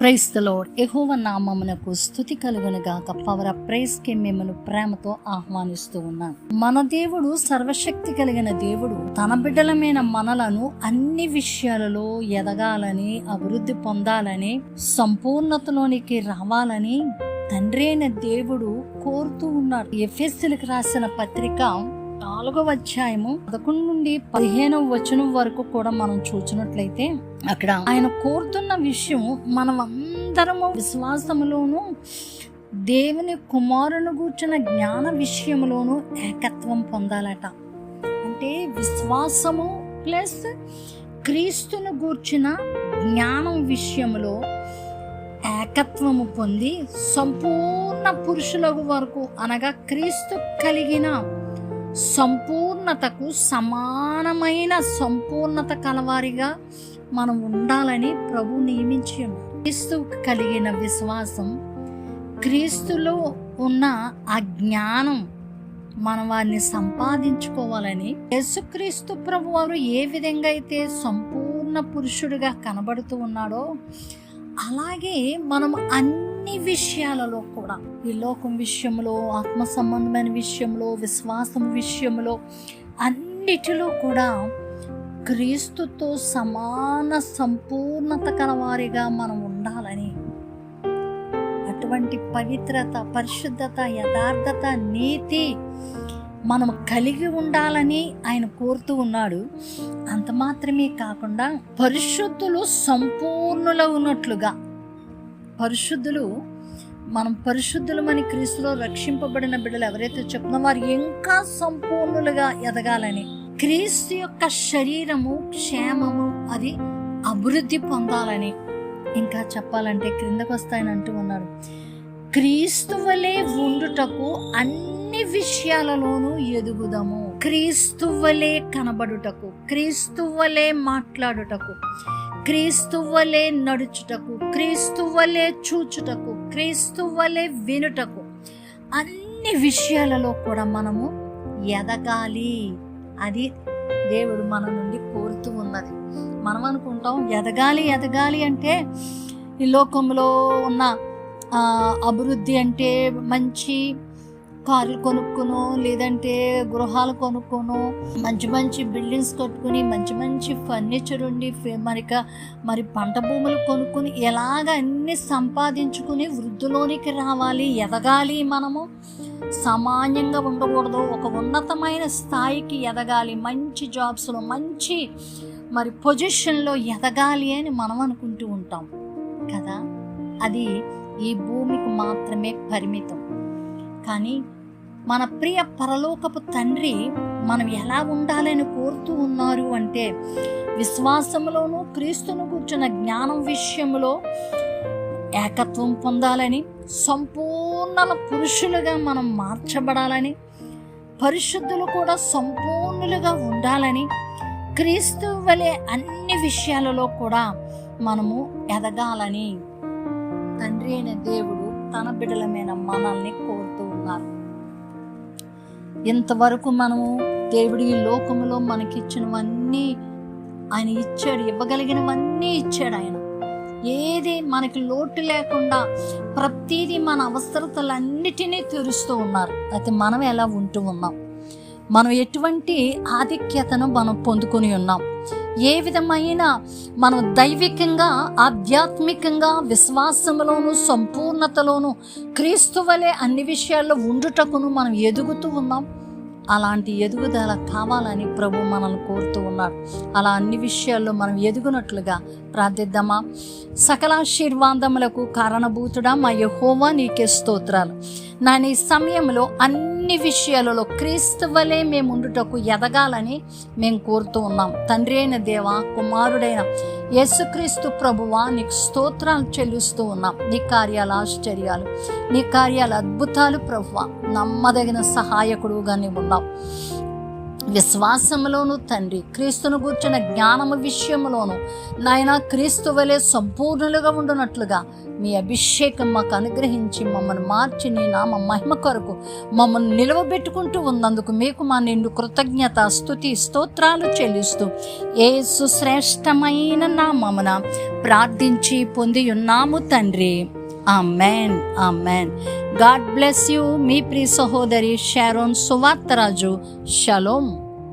Price the load ఎహోవ నామమునకు స్థుతి కలుగునుగాక. పవర్ ఆఫ్ ప్రైస్కి మిమ్మల్ని ప్రేమతో ఆహ్వానిస్తూ ఉన్నాను మన దేవుడు సర్వశక్తి కలిగిన దేవుడు తన బిడ్డలమైన మనలను అన్ని విషయాలలో ఎదగాలని అభివృద్ధి పొందాలని సంపూర్ణతలోనికి రావాలని తండ్రి అయిన దేవుడు కోరుతూ ఉన్నాడు. ఎఫ్ఎస్సీలకు రాసిన పత్రిక నాలుగవ అధ్యాయము పదకొండు నుండి పదిహేనవ వచనం వరకు కూడా మనం చూసినట్లయితే అక్కడ ఆయన కోరుతున్న విషయం మనం అందరము విశ్వాసములోను దేవుని కుమారుని గూర్చిన జ్ఞాన విషయంలోను ఏకత్వం పొందాలట. అంటే విశ్వాసము ప్లస్ క్రీస్తును గూర్చిన జ్ఞానం విషయంలో ఏకత్వము పొంది సంపూర్ణ పురుషులకు వరకు అనగా క్రీస్తు కలిగిన సంపూర్ణతకు సమానమైన సంపూర్ణత కలవారిగా మనం ఉండాలని ప్రభు నియమించి ఉన్నారు. క్రీస్తు కలిగిన విశ్వాసం క్రీస్తులో ఉన్న ఆ జ్ఞానం మనం వారిని సంపాదించుకోవాలని యేసుక్రీస్తు ప్రభు వారు ఏ విధంగా అయితే సంపూర్ణ పురుషుడిగా కనబడుతూ ఉన్నాడో అలాగే మనం అన్ని అన్ని విషయాలలో కూడా ఈ లోకం విషయంలో ఆత్మ సంబంధమైన విషయంలో విశ్వాసం విషయంలో అన్నిటిలో కూడా క్రీస్తుతో సమాన సంపూర్ణత కలవారిగా మనం ఉండాలని అటువంటి పవిత్రత పరిశుద్ధత యథార్థత నీతి మనం కలిగి ఉండాలని ఆయన కోరుతూ ఉన్నాడు. అంత మాత్రమే కాకుండా పరిశుద్ధులు సంపూర్ణుల ఉన్నట్లుగా పరిశుద్ధులు మనం పరిశుద్ధులమని క్రీస్తులో రక్షింపబడిన బిడ్డలు ఎవరైతే చెప్తున్నా వారు ఇంకా సంపూర్ణులుగా ఎదగాలని. క్రీస్తు యొక్క శరీరము క్షేమము అది అభివృద్ధి పొందాలని ఇంకా చెప్పాలంటే క్రిందకు వస్తాయని అంటూ ఉన్నాడు క్రీస్తు వలె ఉండుటకు అన్ని విషయాలలోనూ ఎదుగుదము. క్రీస్తు వలె కనబడుటకు క్రీస్తు వలె మాట్లాడుటకు. క్రీస్తు వలె నడుచుటకు క్రీస్తు వలె చూచుటకు క్రీస్తు వలె వినుటకు అన్ని విషయాలలో కూడా మనము ఎదగాలి. అది దేవుడు మన నుండి కోరుతూ ఉన్నది. మనం అనుకుంటాం ఎదగాలి ఎదగాలి అంటే ఈ లోకంలో ఉన్న అభివృద్ధి అంటే మంచి కార్లు కొనుక్కును లేదంటే గృహాలు కొనుక్కును మంచి మంచి బిల్డింగ్స్ కట్టుకుని మంచి మంచి ఫర్నిచర్ ఉండి మరిక మరి పంట భూములు కొనుక్కుని ఎలాగ అన్ని సంపాదించుకుని వృద్ధిలోనికి రావాలి ఎదగాలి మనము. సామాన్యంగా ఉండకూడదు. ఒక ఉన్నతమైన స్థాయికి ఎదగాలి. మంచి జాబ్స్లో మంచి మరి పొజిషన్లో ఎదగాలి అని మనం అనుకుంటూ ఉంటాం. కదా? అది ఈ భూమికి మాత్రమే పరిమితం. కానీ మన ప్రియ పరలోకపు తండ్రి మనం ఎలా ఉండాలని కోరుతూ ఉన్నారు అంటే విశ్వాసంలోనూ క్రీస్తును కూర్చున్న జ్ఞానం విషయంలో ఏకత్వం పొందాలని సంపూర్ణ పురుషులుగా మనం మార్చబడాలని పరిశుద్ధులు కూడా సంపూర్ణులుగా ఉండాలని క్రీస్తు వలె అన్ని విషయాలలో కూడా మనము ఎదగాలని తండ్రి అయిన దేవుడు తన బిడలమైన మనల్ని కోరుతూ ఉన్నారు. ఇంతవరకు మనము దేవుడి ఈ లోకములో మనకిచ్చినవన్నీ ఆయన ఇచ్చాడు ఇవ్వగలిగినవన్నీ ఇచ్చాడు ఆయన. ఏది మనకి లోటు లేకుండా ప్రతిదీ మన అవసరతలన్నిటినీ తీరుస్తూ ఉన్నారు. అయితే మనం ఎలా ఉంటూ ఉన్నాం? మనం ఎటువంటి ఆధిక్యతను మనం పొందుకొని ఉన్నాం? ఏ విధమైన మనం దైవికంగా ఆధ్యాత్మికంగా విశ్వాసంలోను సంపూర్ణతలోను క్రీస్తు వలె అన్ని విషయాల్లో ఉండుటకును మనం ఎదుగుతూ ఉన్నాం. అలాంటి ఎదుగుదల కావాలని ప్రభు మనల్ని కోరుతూ ఉన్నాడు అలా అన్ని విషయాల్లో మనం ఎదుగునట్లుగా ప్రార్థిద్దామా? సకలాశీర్వాదములకు కారణభూతుడా మా యహోవా నీకే స్తోత్రాలు. నా నీ సమయంలో అన్ని విషయాలలో క్రీస్తువలే మేము ఉండుటకు ఎదగాలని మేము కోరుతూ ఉన్నాం. తండ్రి అయిన దేవ కుమారుడైన యేసుక్రీస్తు ప్రభువా నీకు స్తోత్రాలు చెల్లిస్తూ ఉన్నాం. నీ కార్యాల ఆశ్చర్యాలు నీ కార్యాల అద్భుతాలు ప్రభువా. నమ్మదగిన సహాయకుడుగా నీవు ఉన్నావు. విశ్వాసములోను తండ్రి క్రీస్తును కూర్చున్న జ్ఞానము విషయములోను నాయన క్రీస్తు వలె సంపూర్ణులుగా ఉండునట్లుగా మీ అభిషేకం మాకు అనుగ్రహించి మమ్మల్ని మార్చి నీ నామ మహిమ కొరకు మమ్మల్ని నిలవబెట్టుకుంటూ ఉన్నందుకు మీకు మా నిండు కృతజ్ఞత స్థుతి స్తోత్రాలు చెల్లిస్తూ ఏ సుశ్రేష్టమైన నామమున ప్రార్థించి పొంది ఉన్నాము తండ్రి. Amen God bless you ಮೀ ಪ್ರೀ ಸಹೋದರಿ ಶ್ಯಾರೋನ್ ಸುವಾತ್ತರಾಜು ಶಲೋಮ್